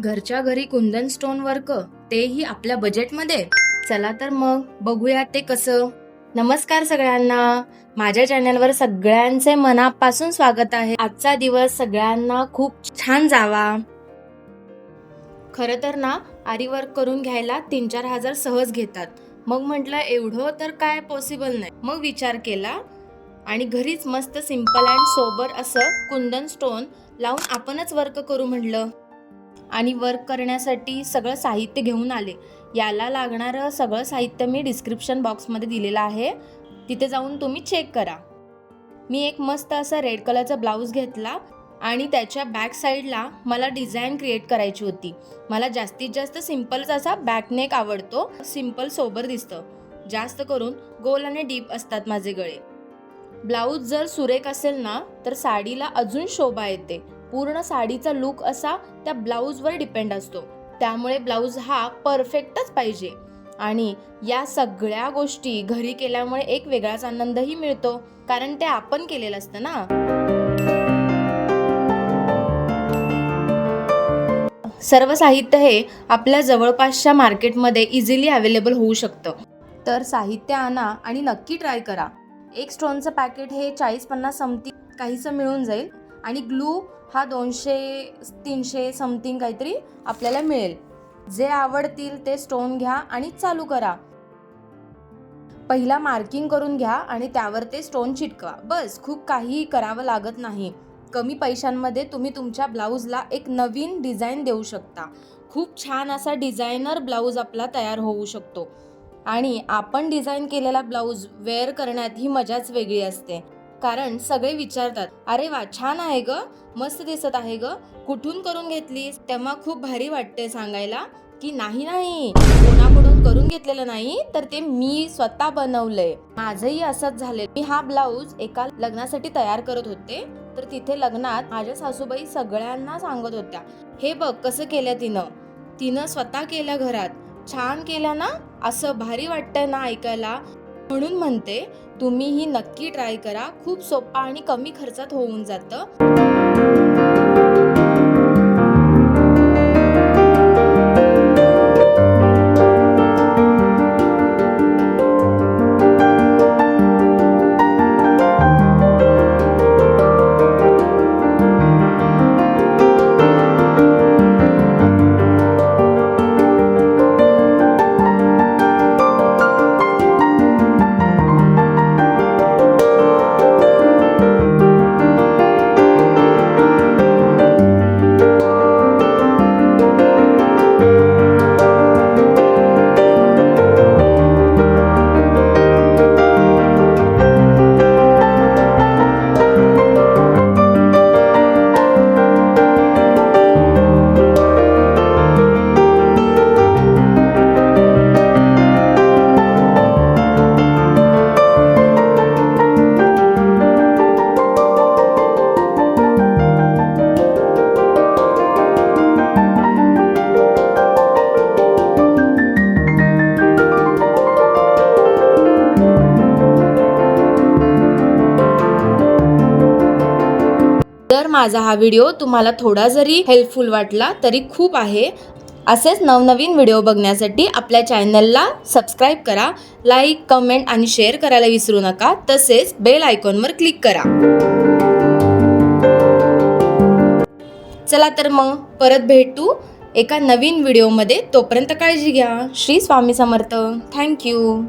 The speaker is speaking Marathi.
घरच्या घरी कुंदन स्टोन वर्क तेही आपल्या बजेटमध्ये चला तर मग बघूया ते कसं. नमस्कार सगळ्यांना. माझ्या चॅनलवर सगळ्यांचे मनापासून स्वागत आहे. आजचा दिवस सगळ्यांना खूप छान जावा. खरं तर ना आरी वर्क करून घ्यायला तीन चार हजार सहज घेतात. मग म्हटलं एवढं तर काय पॉसिबल नाही. मग विचार केला. आणि घरीच मस्त सिंपल अँड सोबर असं कुंदन स्टोन लावून आपणच वर्क करू म्हटलं. आणि वर्क करण्यासाठी सगळं साहित्य घेऊन आले. याला लागणारं सगळं साहित्य मी डिस्क्रिप्शन बॉक्समध्ये दिलेलं आहे. तिथे जाऊन तुम्ही चेक करा. मी एक मस्त असा रेड कलरचा ब्लाऊज घेतला आणि त्याच्या बॅक साईडला मला डिझाईन क्रिएट करायची होती. मला जास्तीत जास्त सिम्पलच असा बॅक नेक आवडतो. सिंपल सोबर दिसतं. जास्त करून गोल आणि डीप असतात माझे गळे. ब्लाऊज जर सुरेख असेल ना तर साडीला अजून शोभा येते. पूर्ण साडीचा लुक असा त्या ब्लाऊजवर डिपेंड असतो. त्यामुळे ब्लाऊज हा परफेक्टच पाहिजे. आणि या सगळ्या गोष्टी घरी केल्यामुळे एक वेगळाच आनंदही मिळतो. कारण ते आपण केलेलं असतं ना. सर्व साहित्य हे आपल्या जवळपासच्या मार्केटमध्ये इझिली अवेलेबल होऊ शकतं. तर साहित्य आणा आणि नक्की ट्राय करा. एक स्टोनचं पॅकेट हे चाळीस पन्नास समथिंग काहीसं मिळून जाईल. आणि ग्लू हा दोनशे तीनशे समथिंग काहीतरी आपल्याला मिळेल. जे आवडतील ते स्टोन घ्या आणि चालू करा. पहिला मार्किंग करून घ्या आणि त्यावर ते स्टोन चिटकवा. बस खूप काहीही करावं लागत नाही. कमी पैशांमध्ये तुम्ही तुमच्या ब्लाऊजला एक नवीन डिझाईन देऊ शकता. खूप छान असा डिझायनर ब्लाऊज आपला तयार होऊ शकतो. आणि आपण डिझाईन केलेला ब्लाऊज वेअर करण्यात ही मजाच वेगळी असते. कारण सगळे विचारतात अरे वा छान आहे ग मस्त दिसत आहे ग कुठून करून घेतलीस? तेव्हा खूप भारी वाटते सांगायला की नाही नाही कोणाकडून करून घेतलेलं नाही तर ते मी स्वतः बनवलंय. माझंही असंच झाले मी हा ब्लाऊज एका लग्नासाठी तयार करत होते. तर तिथे लग्नात माझ्या सासूबाई सगळ्यांना सांगत होत्या. हे बघ कसं केलं तिनं. तिनं स्वतः केलं घरात. छान केलं ना? असं भारी वाटतंय ना ऐकायला. म्हणून म्हणते तुम्ही ही नक्की ट्राय करा. खूप सोपा आणि कमी खर्चात होऊन जातं. माझा हा व्हिडिओ तुम्हाला थोडा जरी हेल्पफुल वाटला तरी खूप आहे. असेच नवनवीन व्हिडिओ बघण्यासाठी आपल्या चॅनलला सबस्क्राईब करा लाईक कमेंट आणि शेअर करायला विसरू नका. तसेच बेल आयकॉनवर क्लिक करा. चला तर मग परत भेटू एका नवीन व्हिडिओमध्ये. तोपर्यंत काळजी घ्या. श्री स्वामी समर्थ. थँक्यू